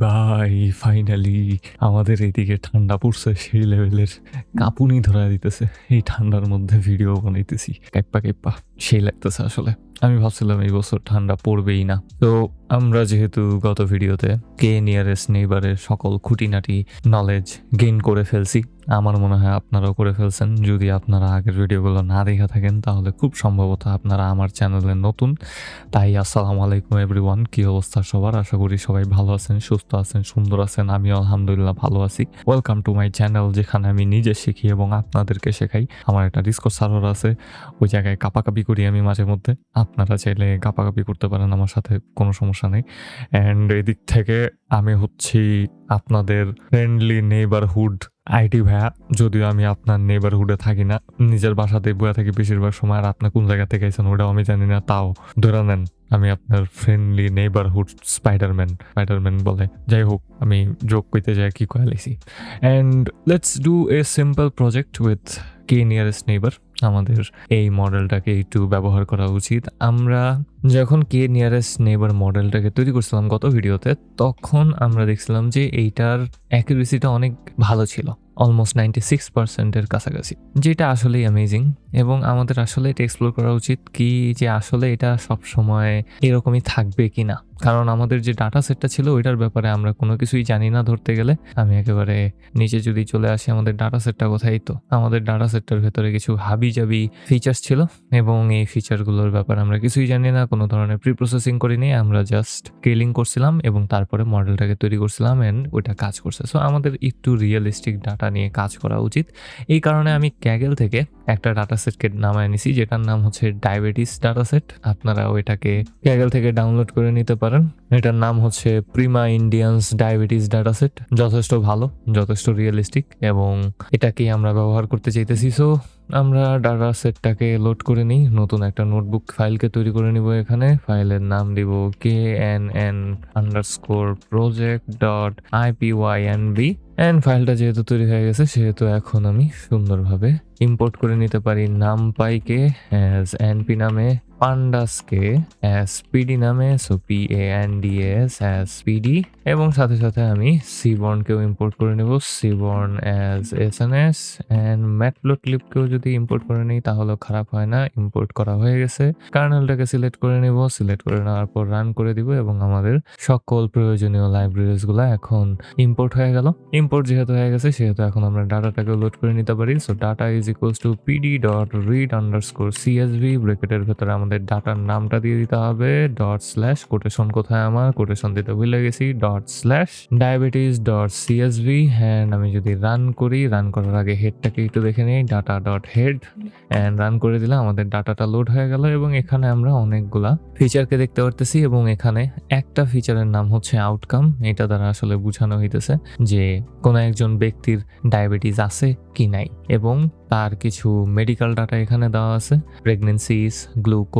ভাই ফাইনালি আমাদের এদিকে ঠান্ডা পড়ছে, সেই লেভেলের কাঁপুনি ধরা দিতেছে। এই ঠান্ডার মধ্যে ভিডিও বানাইতেছি। কাইপা কাইপা সেই লাগতেছে আসলে। আমি ভাবছিলাম এই বছর ঠান্ডা পড়বেই না। তো আমরা যেহেতু গত ভিডিওতে কে নিয়ারেস্ট নেইবারের সকল খুঁটিনাটি নলেজ গেইন করে ফেলছি, আমার মনে হয় আপনারাও করে ফেলছেন। যদি আপনারা আগের ভিডিওগুলো না দেখে থাকেন, তাহলে খুব সম্ভবত আপনারা আমার চ্যানেলে নতুন। তাই আসসালামু আলাইকুম এভরিওয়ান কী অবস্থা সবার? আশা করি সবাই ভালো আছেন, সুস্থ আছেন, সুন্দর আছেন, আমিও আলহামদুলিল্লাহ ভালো আছি। ওয়েলকাম টু মাই চ্যানেল যেখানে আমি নিজে শিখি এবং আপনাদেরকে শেখাই। আমার একটা ডিসকো সার্ভার আছে, ওই জায়গায় কাপাকাপি করি আমি মাঝে মধ্যে। আপনারা চাইলে কাপাকাপি করতে পারেন, আমার সাথে কোনো সমস্যা নেই। অ্যান্ড এদিক থেকে আমি হচ্ছি আপনাদের ফ্রেন্ডলি নেইবারহুড আইটি ভাইয়া। যদিও আমি আপনার নেইবারহুডে থাকি না, নিজের বাসাতে বয়ে থাকি বেশিরভাগ সময়। আর আপনি কোন জায়গা থেকে আইছেন ওটাও আমি জানি না, তাও। ধরে নেন, আমি আপনার ফ্রেন্ডলি নেইবারহুড স্পাইডারম্যান স্পাইডারম্যান বলে। যাই হোক, আমি যোগ করতে যাই, কি কয়ে লাইছি। And let's do a simple project with K nearest neighbour আমাদের এই মডেলটাকে একটু ব্যবহার করা উচিত। আমরা যখন কে নিয়ারেস্ট নেবার মডেলটাকে তৈরি করছিলাম গত ভিডিওতে তখন আমরা দেখছিলাম যে এইটার অ্যাকুরেসিটা অনেক ভালো ছিল। অলমোস্ট নাইনটি সিক্স পার্সেন্টের কাছাকাছি, যেটা আসলেই অ্যামেজিং এবং আমাদের আসলে এটা এক্সপ্লোর করা উচিত কি যে আসলে এটা সব সময় এরকমই থাকবে কি না কারণ আমাদের যে ডাটা সেটটা ছিল ওইটার ব্যাপারে আমরা কোনো কিছুই জানি না ধরতে গেলে। আমি একেবারে নিচে যদি চলে আসি আমাদের ডাটা সেটটা কোথায় তো? আমাদের ডাটা সেটটার ভেতরে কিছু হাবি জাবি ফিচার্স ছিল এবং এই ফিচারগুলোর ব্যাপারে আমরা কিছুই জানি না, কোনো ধরনের প্রি প্রসেসিং করিনি, আমরা জাস্ট স্কেলিং করছিলাম এবং তারপরে মডেলটাকে তৈরি করছিলাম অ্যান্ড ওইটা কাজ করছে। সো আমাদের একটু রিয়েলিস্টিক ডাটা নিয়ে কাজ করা উচিত। এই কারণে আমি ক্যাগেল থেকে একটা ডাটা সেটকে নামায় নিছি, যেটার নাম হচ্ছে ডায়াবেটিস ডাটা সেট আপনারা ওইটাকে ক্যাগেল থেকে ডাউনলোড করে নিতে পারেন। এটার নাম হচ্ছে Pima Indians diabetes data set যথেষ্ট ভালো, যথেষ্ট রিয়েলিস্টিক এবং এটাকেই আমরা ব্যবহার করতে চাইতেছি। সো আমরা ডাটা সেটটাকে লোড করে নিই। নতুন একটা নোটবুক ফাইলকে তৈরি করে নিব এখানে। ফাইলের নাম দিব K N N underscore project dot I P Y N B and ফাইলটা যেহেতু তৈরি হয়ে গেছে, সেহেতু এখন আমি সুন্দরভাবে ইম্পোর্ট করে নিতে পারি। নাম পাইকে অ্যাজ এনপি নামে পান্ডাসকে অ্যাজ পিডি নামে, so P A N D S as PD এবং সাথে সাথে আমি সিবর্নকেও ইম্পোর্ট করে নেব। Seaborn as S N S and ম্যাটপ্লটলিপকেও যদি ইম্পোর্ট করে নিই, তাহলেও খারাপ হয় না ইম্পোর্ট করা হয়ে গেছে। কার্নেলটাকে সিলেক্ট করে নেব সিলেক্ট করে নেওয়ার পর রান করে দিব, এবং আমাদের সকল প্রয়োজনীয় লাইব্রেরিজগুলো এখন ইম্পোর্ট হয়ে গেল। ইম্পোর্ট যেহেতু হয়ে গেছে, সেহেতু এখন আমরা ডাটাটাকে লোড করে নিতে পারি। So data is equals to PD dot read underscore CSV ব্রেকেটের ভেতরে আমাদের ডাটার নামটা দিয়ে দিতে হবে ডট স্ল্যাশ কোটেশন কোথায় আমার? কোটেশন দিতে ভুলে গেছি, dot slash diabetes dot CSV and আমি যদি রান করি রান করার আগে হেডটাকে একটু দেখে নিই data dot head and run করে দিলে আমাদের ডাটাটা লোড হয়ে গেল এবং এখানে আমরা অনেকগুলা ফিচারকে দেখতে পারতেছি এবং এখানে একটা ফিচারের নাম হচ্ছে আউটকাম এটা দ্বারা আসলে বোঝানো হইতেছে যে কোনো একজন ব্যক্তির ডায়াবেটিস আছে কি নাই এবং তার কিছু মেডিকেল ডাটা এখানে দেওয়া আছে pregnancies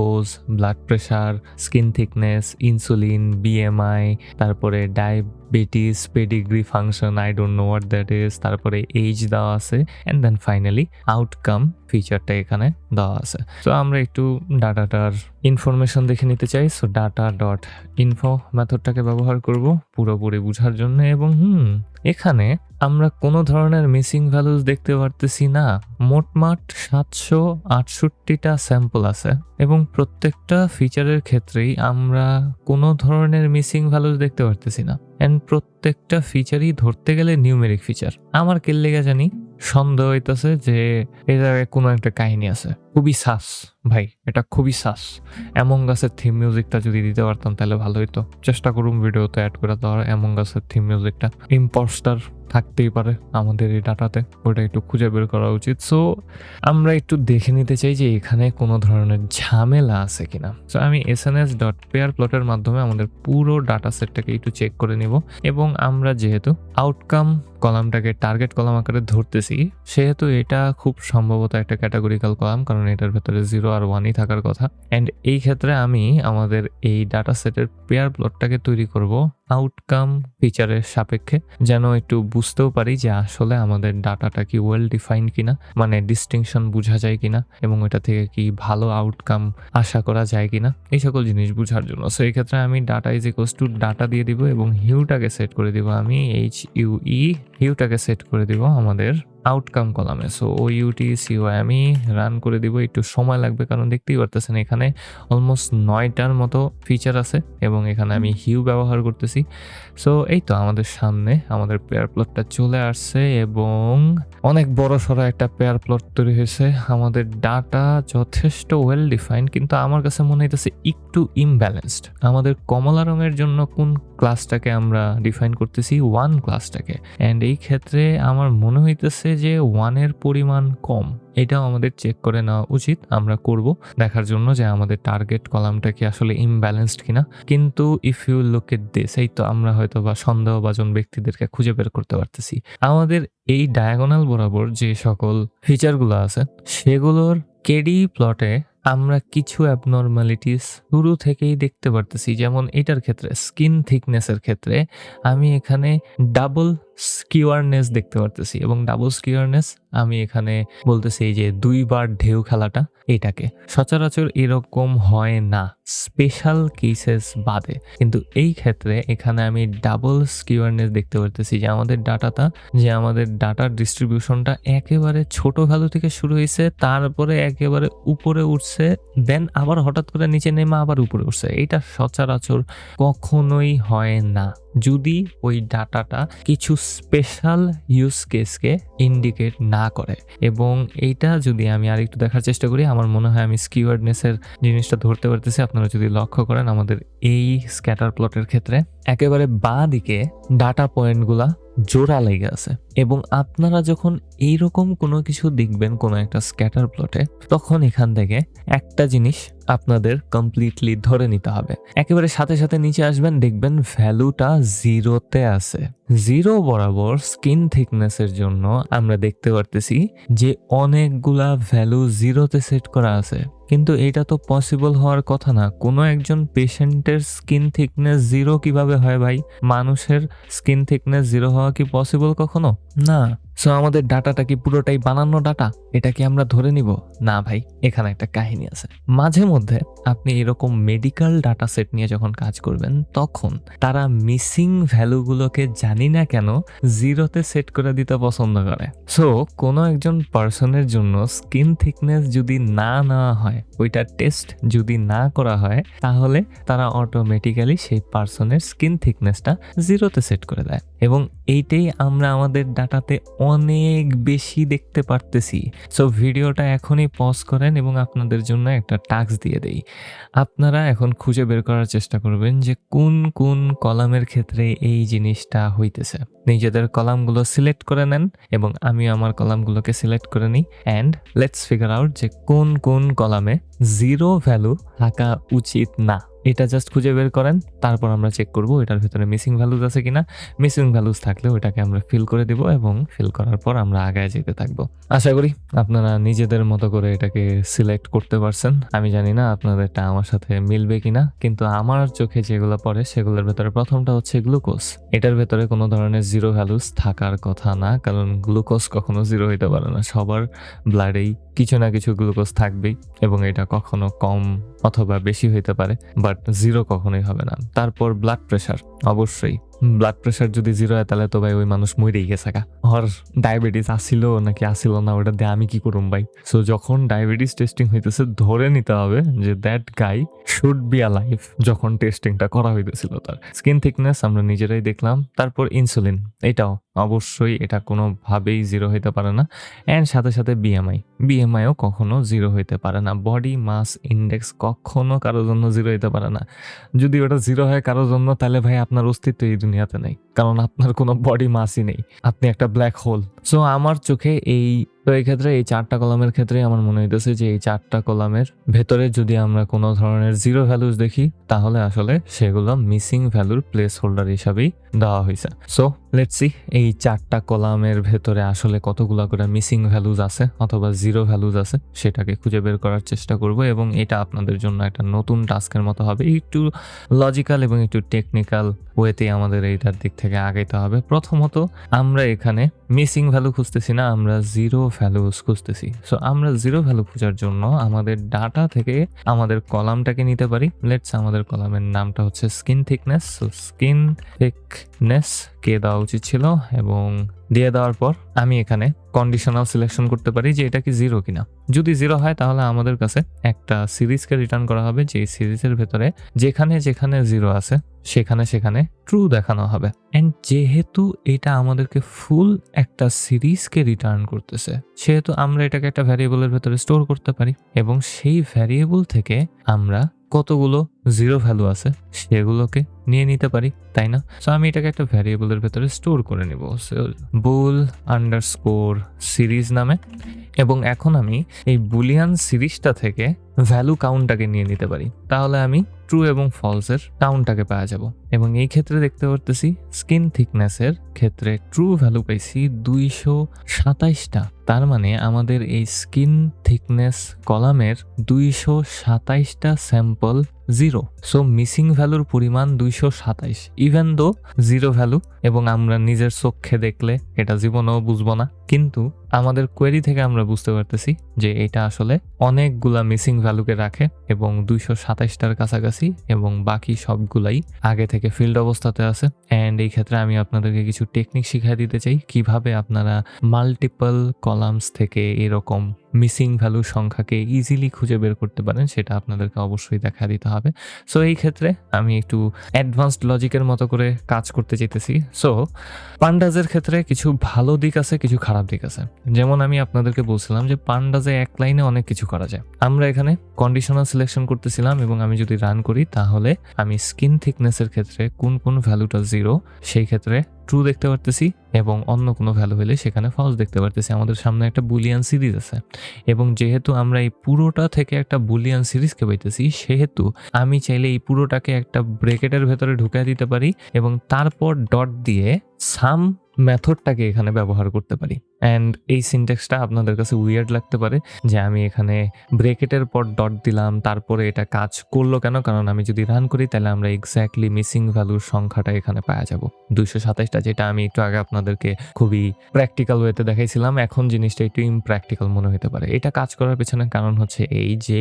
glucose blood pressure skin thickness insulin BMI তারপরে diabetes pedigree function I don't know what that is তারপরে এইজ দেওয়া আছে অ্যান্ড দেন ফাইনালি আউটকাম ফিচারটা এখানে দেওয়া আছে। তো আমরা একটু ডাটাটার ইনফরমেশন দেখে নিতে চাই। সো ডাটা ডট ইনফো মেথডটাকে ব্যবহার করব পুরোপুরি বোঝার জন্য এবং হুম, এখানে আমরা কোনো ধরনের মিসিং ভ্যালুস দেখতে পারতেছি না। মোটমাট সাতশো আটষট্টিটা স্যাম্পল আছে এবং প্রত্যেকটা ফিচারের ক্ষেত্রেই আমরা কোনো ধরনের মিসিং ভ্যালুস দেখতে পারতেছি না। অ্যান্ড প্রত্যেকটা ফিচারই ধরতে গেলে নিউমেরিক ফিচার আমার কেল্লেগা জানি সন্দেহ হইতেছে যে এ জায়গায় কোনো একটা কাহিনী আছে। খুবই সাস, ভাই, এটা খুবই সাস। এমন গাছের থিম মিউজিকটা যদি দিতে পারতাম, তাহলে ভালো হতো চেষ্টা করুন ভিডিওতে অ্যাড করে দেওয়ার এমন গাছের থিম মিউজিকটা ইম্পোস্টার থাকতেই পারে আমাদের এই ডাটাতে ওটা একটু খুঁজে বের করা উচিত। সো আমরা একটু দেখে নিতে চাই যে এখানে কোনো ধরনের ঝামেলা আছে কিনা। সো আমি S N S dot pair প্লটের মাধ্যমে আমাদের পুরো ডাটা সেটটাকে একটু চেক করে নিব। এবং আমরা যেহেতু আউটকাম কলামটাকে টার্গেট কলাম আকারে ধরতেছি, সেহেতু এটা খুব সম্ভবত একটা ক্যাটাগরিক্যাল কলাম। কারণ এটার ভেতরে জিরো আর ওয়ানই থাকার কথা। অ্যান্ড এই ক্ষেত্রে আমি আমাদের এই ডাটা সেটের পেয়ার প্লটটাকে তৈরি করব। আউটকাম ফিচারের সাপেক্ষে যেন একটু বুঝতেও পারি যে আসলে আমাদের ডাটাটা কি ওয়েল ডিফাইন্ড কিনা মানে ডিস্টিংশন বোঝা যায় কিনা এবং এটা থেকে কি ভালো আউটকাম আশা করা যায় কিনা এই সকল জিনিস বোঝার জন্য। সো এই ক্ষেত্রে আমি data is equals to data দিয়ে দিব এবং হিউটাকে সেট করে দিব আমি এইচ ইউ ই হিউটাকে সেট করে দিব আমাদের আউটকাম কলামে so O U T C O আমি রান করে দিব একটু সময় লাগবে কারণ দেখতেই পারতেছেন এখানে অলমোস্ট নয়টার মতো ফিচার আছে এবং এখানে আমি হিউ ব্যবহার করতেছি। সো এই তো আমাদের সামনে আমাদের পেয়ার প্লটটা চলে আসছে এবং অনেক বড় সড়ো একটা পেয়ার প্লট তৈরি হয়েছে। আমাদের ডাটা যথেষ্ট ওয়েল ডিফাইন্ড কিন্তু আমার কাছে মনে হইতেছে একটু ইমব্যালেন্সড আমাদের কমলা রঙের জন্য কোন ক্লাসটাকে আমরা ডিফাইন করতেছি? ওয়ান ক্লাসটাকে অ্যান্ড এই ক্ষেত্রে আমার মনে হইতেছে যে ওয়ানের পরিমাণ কম। এটাও আমাদের চেক করে নেওয়া উচিত। আমরা করব। দেখার জন্য যে আমাদের টার্গেট কলামটা কি আসলে ইমব্যালেন্সড কিনা। কিন্তু if you look at this এই তো আমরা হয়তো বা সন্দেহভাজন ব্যক্তিদেরকে খুঁজে বের করতে পারতেছি। আমাদের এই ডায়াগোনাল বরাবর যে সকল ফিচারগুলো আছে, সেগুলোর কেডি প্লটে আমরা কিছু অ্যাবনর্মালিটিস শুরু থেকেই দেখতে পারতেছি, যেমন এটার ক্ষেত্রে স্কিন থিকনেসের ক্ষেত্রে। আমি এখানে ডাবল স্কিওয়ারনেস দেখতে পারতেছি এবং ডাবল স্কিওয়ারনেস আমি এখানে বলতেছি যে দুইবার ঢেউ খেলাটা এটাকে। সচরাচর এরকম হয় না স্পেশাল কেসেস বাদে। কিন্তু এই ক্ষেত্রে এখানে আমি ডাবল স্কিওয়ারনেস দেখতে পারতেছি যে আমাদের ডাটাটা, যে আমাদের ডাটার ডিস্ট্রিবিউশনটা একেবারে ছোট ভ্যালু থেকে শুরু হয়েছে, তারপরে একেবারে উপরে উঠছে দেন আবার হঠাৎ করে নিচে নেমে আবার উপরে উঠছে। এটা সচরাচর কখনোই হয় না। যদি ওই ডাটাটা কিছু স্পেশাল ইউজ কেসকে ইন্ডিকেট না করে। এবং এইটা যদি আমি আরেকটু দেখার চেষ্টা করি, আমার মনে হয় আমি স্কিওয়ার্ডনেসের জিনিসটা ধরতে পারতেছি। আপনারা যদি লক্ষ্য করেন, আমাদের এই স্ক্যাটার প্লটের ক্ষেত্রে একেবারে বাঁ দিকে ডাটা পয়েন্টগুলা জোড়া লেগে আছে। এবং আপনারা যখন এইরকম কোনো কিছু দেখবেন কোনো একটা স্ক্যাটার প্লটে তখন এখান থেকে একটা জিনিস আপনাদের কমপ্লিটলি ধরে নিতে হবে। একেবারে সাথে সাথে নিচে আসবেন, দেখবেন ভ্যালুটা জিরোতে আছে। জিরো বরাবর স্কিন থিকনেসের জন্য আমরা দেখতে পারতেছি যে অনেকগুলা ভ্যালু জিরোতে সেট করা আছে। কিন্তু এটা তো পসিবল হওয়ার কথা না। কোনো একজন পেশেন্টের স্কিন থিকনেস জিরো কীভাবে হয় ভাই? মানুষের স্কিন থিকনেস জিরো হওয়া কি পসিবল কখনো? না। সো আমাদের ডাটাটা কি পুরোটাই বানানো ডাটা? এটা কি আমরা ধরে নিব? না ভাই, এখানে একটা কাহিনী আছে। মাঝে মধ্যে আপনি এরকম মেডিকেল ডাটা সেট নিয়ে যখন কাজ করবেন, তখন তারা মিসিং ভ্যালুগুলোকে জানি না কেন জিরোতে সেট করে দিতে পছন্দ করে। সো কোনো একজন পার্সনের জন্য স্কিন থিকনেস যদি না নেওয়া হয় ওইটা টেস্ট যদি না করা হয়, তাহলে তারা অটোমেটিক্যালি সেই পার্সনের স্কিন থিকনেসটা জিরোতে সেট করে দেয়। এবং এইটাই আমরা আমাদের ডাটাতে অনেক বেশি দেখতে পারতেছি। সো ভিডিওটা এখনই পজ করেন এবং আপনাদের জন্য একটা টাস্ক দিয়ে দেই। আপনারা এখন খুঁজে বের করার চেষ্টা করবেন যে কোন কোন কলামের ক্ষেত্রে এই জিনিসটা হইতেছে। নিজেদের কলামগুলো সিলেক্ট করে নেন এবং আমি আমার কলামগুলোকে সিলেক্ট করে নিই। অ্যান্ড লেটস ফিগার আউট যে কোন কোন কলামে জিরো ভ্যালু থাকা উচিত না। এটা জাস্ট খুঁজে বের করেন, তারপর আমরা চেক করব এটার ভিতরে মিসিং ভ্যালুজ আছে কিনা। মিসিং ভ্যালুজ থাকলে ওটাকে আমরা ফিল করে দিব এবং ফিল করার পর আমরা আগায় যেতে থাকব। আশা করি আপনারা নিজেদের মতো করে এটাকে সিলেক্ট করতে পারছেন। আমি জানি না আপনাদেরটা আমার সাথে মিলবে কিনা, কিন্তু আমার চোখে যেগুলো পড়ে সেগুলোর ভেতরে প্রথমটা হচ্ছে গ্লুকোজ এটার ভেতরে কোনো ধরনের জিরো ভ্যালুস থাকার কথা না, কারণ গ্লুকোজ কখনো জিরো হইতে পারে না। সবার ব্লাডেই কিছু না কিছু গ্লুকোজ থাকবেই এবং এটা কখনো কম অথবা বেশি হইতে পারে বাট জিরো কখনোই হবে না। তারপর ব্লাড প্রেশার অবশ্যই। ব্লাড প্রেশার যদি জিরো হয়, তাহলে তো ভাই ওই মানুষ মরেই গেছে গা। আর ডায়াবেটিস আসিল নাকি আসিল না, ওটা দিয়ে আমি কি করুম ভাই? সো যখন ডায়াবেটিস টেস্টিং হইতেছে, ধরে নিতে হবে যে that guy should be life যখন টেস্টিংটা করা হইতেছিল তার। স্কিন থিকনেস আমরা নিজেরাই দেখলাম, তারপর ইনসুলিন এটাও অবশ্যই এটা কোনোভাবেই জিরো হইতে পারে না। অ্যান্ড সাথে সাথে বিএমআই বিএমআইও কখনো জিরো হইতে পারে না। বডি মাস ইন্ডেক্স কখনো কারোর জন্য জিরো হইতে পারে না। যদি ওটা জিরো হয় কারোর জন্য, তাহলে ভাই আপনার অস্তিত্ব এই দুনিয়াতে নেই। কারণ আপনার কোনো বডি মাসই নেই। আপনি একটা ব্ল্যাক হোল সো আমার চোখে এই, তো এই ক্ষেত্রে এই চারটা কলামের ক্ষেত্রে আমার মনে হইতেছে যে এই চারটা কলামের ভেতরে যদি আমরা কোনো ধরনের জিরো ভ্যালুস দেখি, তাহলে আসলে সেগুলো মিসিং ভ্যালুর প্লেস হোল্ডার হিসাবেই দেওয়া হয়েছে সো লেটস এই চারটা কলামের ভেতরে আসলে কতগুলো করে মিসিং ভ্যালুজ আছে অথবা জিরো ভ্যালুজ আছে, সেটাকে খুঁজে বের করার চেষ্টা করব এবং এটা আপনাদের জন্য একটা নতুন টাস্কের মতো হবে। একটু লজিক্যাল এবং একটু টেকনিক্যাল ওয়েতে আমাদের এইটার দিক থেকে আগাইতে হবে। প্রথমত, আমরা এখানে মিসিং ভ্যালু খুঁজতেছি না, আমরা জিরো ভ্যালুস খুঁজতেছি। সো আমরা জিরো ভ্যালু খোঁজার জন্য আমাদের ডাটা থেকে আমাদের কলামটাকে নিতে পারি। লেটস আমাদের কলামের নামটা হচ্ছে skin thickness so skin thickness কে দেওয়া উচিত ছিল এবং দিয়ে দেওয়ার পর আমি এখানে কন্ডিশনাল সিলেকশন করতে পারি যে এটা কি জিরো কিনা। যদি জিরো হয় তাহলে আমাদের কাছে একটা সিরিজকে রিটার্ন করা হবে যে সিরিজের ভেতরে যেখানে যেখানে জিরো আছে, সেখানে সেখানে ট্রু দেখানো হবে। অ্যান্ড যেহেতু এটা আমাদেরকে ফুল একটা সিরিজকে রিটার্ন করতেছে, সেহেতু আমরা এটাকে একটা ভ্যারিয়েবলের ভেতরে স্টোর করতে পারি এবং সেই ভ্যারিয়েবল থেকে আমরা কতগুলো জিরো ভ্যালু আছে সেগুলোকে নিয়ে নিতে পারি, তাই না? সো আমি এটাকে একটা ভ্যারিয়েবলের ভেতরে স্টোর করে নিব। বুল আন্ডার স্কোর সিরিজ নামে এবং এখন আমি এই বুলিয়ান সিরিজটা থেকে ভ্যালু কাউন্টটাকে নিয়ে নিতে পারি। তাহলে আমি ট্রু এবং ফলসের কাউন্টটাকে পাওয়া যাব। এবং এই ক্ষেত্রে দেখতে পারতেছি স্কিন থিকনেসের ক্ষেত্রে ট্রু ভ্যালু পাইছি দুইশো সাতাইশটা। তার মানে আমাদের এই স্কিন থিকনেস কলামের দুইশো সাতাইশটা স্যাম্পল জিরো। সো মিসিং ভ্যালুর পরিমাণ দুইশো সাতাইশ। ইভেন দো জিরো ভ্যালু এবং আমরা নিজের চোখে দেখলে এটা জীবনেও বুঝব না। কিন্তু আমাদের কোয়েরি থেকে আমরা বুঝতে পারতেছি যে এটা আসলে অনেকগুলা মিসিং ভ্যালুকে রাখে এবং দুইশো সাতাইশটার কাছাকাছি এবং বাকি সবগুলাই আগে থেকে ফিল্ড অবস্থাতে আছে। অ্যান্ড এই ক্ষেত্রে আমি আপনাদেরকে কিছু টেকনিক শিখিয়ে দিতে চাই, কীভাবে আপনারা মাল্টিপল কলামস থেকে এরকম মিসিং ভ্যালু সংখ্যাকে ইজিলি খুঁজে বের করতে পারেন, সেটা আপনাদেরকে অবশ্যই দেখা দিতে হবে। সো এই ক্ষেত্রে আমি একটু অ্যাডভান্সড লজিকের মতো করে কাজ করতে চাইতেছি। সো পান্ডাজের ক্ষেত্রে কিছু ভালো দিক আছে, কিছু খারাপ দিক আছে। যেমন আমি আপনাদেরকে বলছিলাম যে পান্ডাজে এক লাইনে অনেক কিছু করা যায়। আমরা এখানে কন্ডিশনাল সিলেকশন করতেছিলাম এবং আমি যদি রান করি, তাহলে আমি স্কিন থিকনেসের ক্ষেত্রে কোন কোন ভ্যালুটা জিরো সেই ক্ষেত্রে ট্রু দেখতে পারতেছি এবং অন্য কোনো ভ্যালু হলে সেখানে ফলস দেখতে পারতেছি। আমাদের সামনে একটা বুলিয়ান সিরিজ আছে। এবং যেহেতু আমরা এই পুরোটা থেকে একটা বুলিয়ান সিরিজকে পাইতেছি, সেহেতু আমি চাইলে এই পুরোটাকে একটা ব্রেকেটের ভেতরে ঢুকিয়ে দিতে পারি এবং তারপর ডট দিয়ে সাম মেথডটাকে এখানে ব্যবহার করতে পারি। অ্যান্ড এই সিনটেক্সটা আপনাদের কাছে উইয়ার্ড লাগতে পারে যে আমি এখানে ব্রেকেটের পর ডট দিলাম, তারপরে এটা কাজ করল কেন? কারণ আমি যদি রান করি, তাহলে আমরা এক্স্যাক্টলি মিসিং ভ্যালুর সংখ্যাটা এখানে পাওয়া যাব। দুইশো সাতাইশটা, যেটা আমি একটু আগে আপনাদেরকে খুবই প্র্যাকটিক্যাল ওয়েতে দেখাইছিলাম, এখন জিনিসটা একটু ইমপ্র্যাকটিক্যাল মনে হতে পারে। এটা কাজ করার পেছনে কারণ হচ্ছে এই যে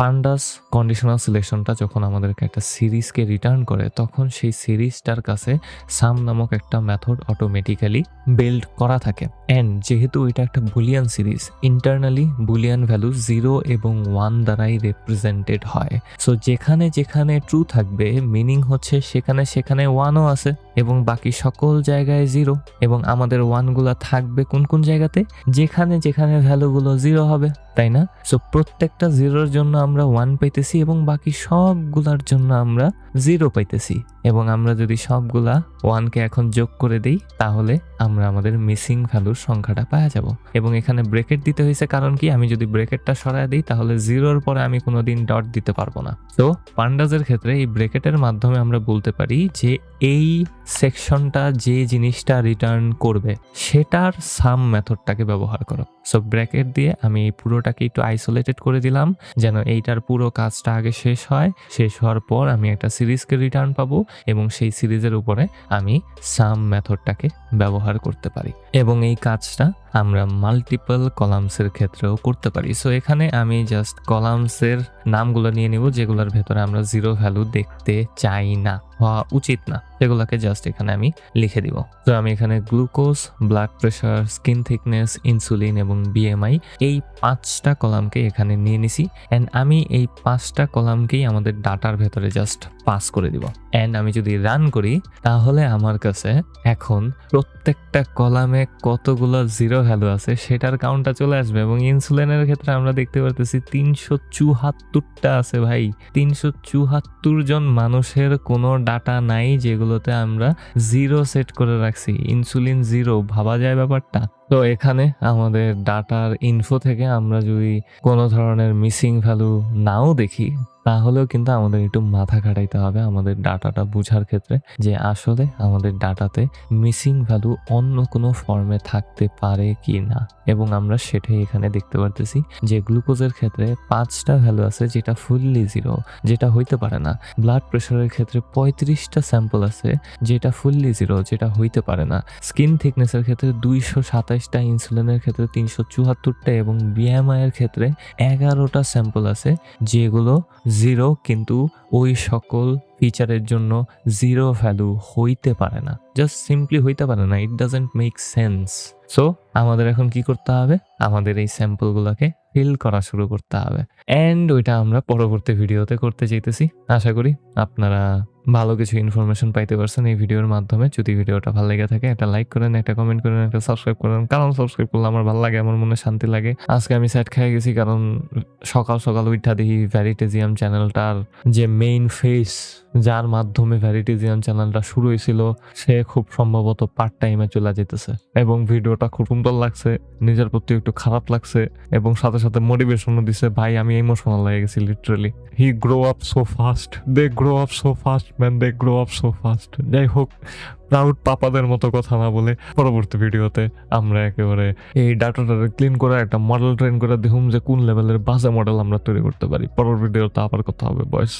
পান্ডাস কন্ডিশনাল সিলেকশনটা যখন আমাদেরকে একটা সিরিজকে রিটার্ন করে, তখন সেই সিরিজটার কাছে সাম নামক একটা মেথড অটোমেটিক্যালি বিল্ড করা থাকে। অ্যান্ড যেহেতু এটা একটা boolean series internally boolean value zero এবং ওয়ান দ্বারাই রিপ্রেজেন্টেড হয়। সো যেখানে যেখানে ট্রু থাকবে মিনিং হচ্ছে সেখানে সেখানে ওয়ানও আছে এবং বাকি সকল জায়গায় জিরো এবং আমাদের ওয়ানগুলো থাকবে কোন কোন জায়গাতে? যেখানে যেখানে ভ্যালুগুলো জিরো হবে, তাই না? সো প্রত্যেকটা জিরোর জন্য আমরা ওয়ান পাইতেছি এবং বাকি সবগুলার জন্য আমরা জিরো পাইতেছি। এবং আমরা যদি সবগুলা ওয়ানকে এখন যোগ করে দিই, তাহলে আমরা আমাদের মিসিং ভ্যালুর সংখ্যাটা পাওয়া যাব। এবং এখানে ব্রেকেট দিতে হয়েছে কারণ কি? আমি যদি ব্রেকেটটা সরায় দিই, তাহলে জিরোর পরে আমি কোনোদিন ডট দিতে পারব না। তো পান্ডাজের ক্ষেত্রে এই ব্রেকেটের মাধ্যমে আমরা বলতে পারি যে এই সেকশনটা যে জিনিসটা রিটার্ন করবে, সেটার সাম মেথডটাকে ব্যবহার করো। সো ব্র্যাকেট দিয়ে আমি এই পুরোটাকে একটু আইসোলেটেড করে দিলাম, যেন এইটার পুরো কাজটা আগে শেষ হয়। শেষ হওয়ার পর আমি একটা সিরিজকে রিটার্ন পাবো এবং সেই সিরিজের উপরে আমি সাম মেথডটাকে ব্যবহার করতে পারি। এবং এই কাজটা আমরা মাল্টিপল কলামসের ক্ষেত্রেও করতে পারি। সো এখানে আমি জাস্ট কলামসের নামগুলো নিয়ে নিব যেগুলোর ভেতরে আমরা জিরো ভ্যালু দেখতে চাই না। হওয়া উচিত না। এগুলোকে জাস্ট এখানে আমি লিখে দিব। তো আমি এখানে glucose blood pressure skin thickness insulin এবং বিএমআই এই পাঁচটা কলামকে এখানে নিয়ে নিছি। অ্যান্ড আমি এই পাঁচটা কলামকেই আমাদের ডাটার ভেতরে জাস্ট পাস করে দিব। অ্যান্ড আমি যদি রান করি, তাহলে আমার কাছে এখন প্রত্যেকটা কলামে কতগুলো জিরো ভ্যালু আছে সেটার কাউন্টটা চলে আসবে এবং ইনসুলিনের ক্ষেত্রে আমরা দেখতে পারতেছি তিনশো চুহাত্তরটা আছে ভাই। তিনশো চুহাত্তর জন মানুষের কোনো ডাটা নাই যেগুলোতে আমরা জিরো সেট করে রাখছি। ইনসুলিন জিরো ভাবা যায় ব্যাপারটা? তো এখানে আমাদের ডাটার ইনফো থেকে আমরা যদি কোনো ধরনের মিসিং ভ্যালু নাও দেখি, তাহলেও কিন্তু আমাদের একটু মাথা খাটাইতে হবে আমাদের ডাটাটা বোঝার ক্ষেত্রে যে আসলে আমাদের ডাটাতে মিসিং ভ্যালু অন্য কোনো ফর্মে থাকতে পারে কি না। এবং আমরা সেটাই এখানে দেখতে পারতেছি যে গ্লুকোজের ক্ষেত্রে পাঁচটা ভ্যালু আছে যেটা ফুললি জিরো যেটা হইতে পারে না। ব্লাড প্রেশারের ক্ষেত্রে পঁয়ত্রিশটা স্যাম্পল আছে যেটা ফুললি জিরো যেটা হইতে পারে না। স্কিন থিকনেসের ক্ষেত্রে দুইশো সাতাশ সাতাইশটা ইনসুলিনের ক্ষেত্রে তিনশো চুয়াত্তরটা এবং বিএমআই এর ক্ষেত্রে এগারোটা স্যাম্পল আছে, যেগুলো জিরো কিন্তু ওই সকল ফিচারের জন্য জিরো ভ্যালু হইতে পারে না। জাস্ট সিম্পলি হইতে পারে না it doesn't make sense so আমাদের এখন কি করতে হবে? আমাদের এই স্যাম্পলগুলোকে ফিল করা শুরু করতে হবে। অ্যান্ড ওইটা আমরা পরবর্তী ভিডিওতে করতে চাইতেছি। আশা করি আপনারা ভালো কিছু ইনফরমেশন পাইতে পারছেন এই ভিডিওর মাধ্যমে। যদি ভিডিওটা ভালো লেগে থাকে, একটা লাইক করেন, একটা কমেন্ট করেন, একটা সাবস্ক্রাইব করেন। কারণ সাবস্ক্রাইব করলে আমার ভালো লাগে, আমার মনে শান্তি লাগে। আজকে আমি সেট খেয়ে গেছি কারণ সকাল সকাল উঠা দেখি ভ্যারিটেজিয়াম চ্যানেলটার যে মেইন ফেস যার মাধ্যমে ভ্যারিটেজিয়াম চ্যানেলটা শুরু হয়েছিল, সে খুব সম্ভবত পার্ট টাইমে চলে যেতেছে। এবং ভিডিওটা খুব সুন্দর লাগছে, নিজের প্রতি একটু খারাপ লাগছে এবং সাথে সাথে মোটিভেশনও দিছে, ভাই, আমি ইমোশনাল লেগে গেছি literally he grow up so fast they grow up so fast man they grow up so fast যাই হোক প্রাউড পাপাদের মতো কথা না বলে পরবর্তী ভিডিওতে আমরা একেবারে এই ডাটাটা ক্লিন করে, একটা মডেল ট্রেন করে দেখুন যে কোন লেভেলের বাজে মডেল আমরা তৈরি করতে পারি। পরের ভিডিওতে আবার কথা হবে বয়স